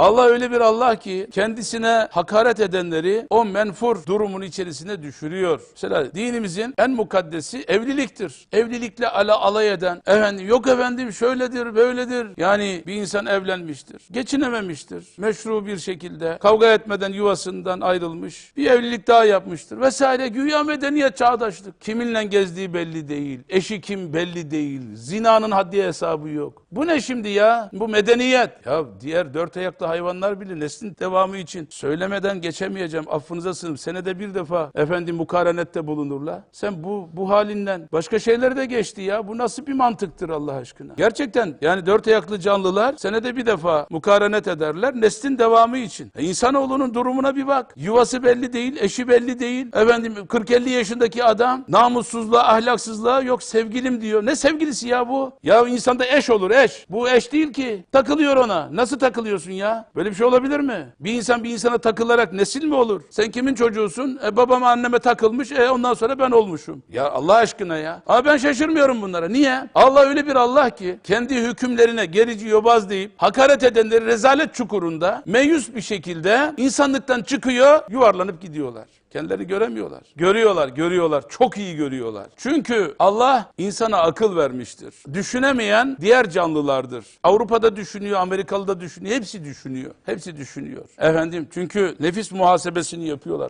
Allah öyle bir Allah ki kendisine hakaret edenleri o menfur durumun içerisine düşürüyor. Mesela dinimizin en mukaddesi evliliktir. Evlilikle ala alay eden, efendim yok efendim şöyledir, böyledir. Yani bir insan evlenmiştir, geçinememiştir. Meşru bir şekilde kavga etmeden yuvasından ayrılmış. Bir evlilik daha yapmıştır vesaire. Güya medeniyet çağdaşlık. Kiminle gezdiği belli değil. Eşi kim belli değil. Zinanın haddi hesabı yok. Bu ne şimdi ya? Bu medeniyet. Ya diğer dört ayaklı hayvanlar bile neslin devamı için söylemeden geçemeyeceğim. Affınıza sığınıp senede bir defa efendim mukarenette bulunurlar. Sen bu bu halinden başka şeyler de geçti ya. Bu nasıl bir mantıktır Allah aşkına? Gerçekten yani dört ayaklı canlılar senede bir defa mukarenet ederler neslin devamı için. E, insanoğlunun durumuna bir bak. Yuvası belli değil, eşi belli değil. Efendim 40-50 yaşındaki adam namussuzluğa, ahlaksızlığa yok sevgilim diyor. Ne sevgilisi ya bu? Ya insanda eş olur eş. Bu eş değil ki. Takılıyor ona. Nasıl takılıyorsun ya? Böyle bir şey olabilir mi? Bir insan bir insana takılarak nesil mi olur? Sen kimin çocuğusun? E babama anneme takılmış. E ondan sonra ben olmuşum. Ya Allah aşkına ya. Ama ben şaşırmıyorum bunlara. Niye? Allah öyle bir Allah ki kendi hükümlerine gerici yobaz deyip hakaret edenleri rezalet çukurunda meyus bir şekilde insanlıktan çıkıyor yuvarlanıp gidiyorlar. Kendilerini göremiyorlar. Görüyorlar, görüyorlar. Çok iyi görüyorlar. Çünkü Allah insana akıl vermiştir. Düşünemeyen diğer canlılardır. Avrupa'da düşünüyor, Amerikalı'da düşünüyor. Hepsi düşünüyor. Hepsi düşünüyor. Efendim çünkü nefis muhasebesini yapıyorlar.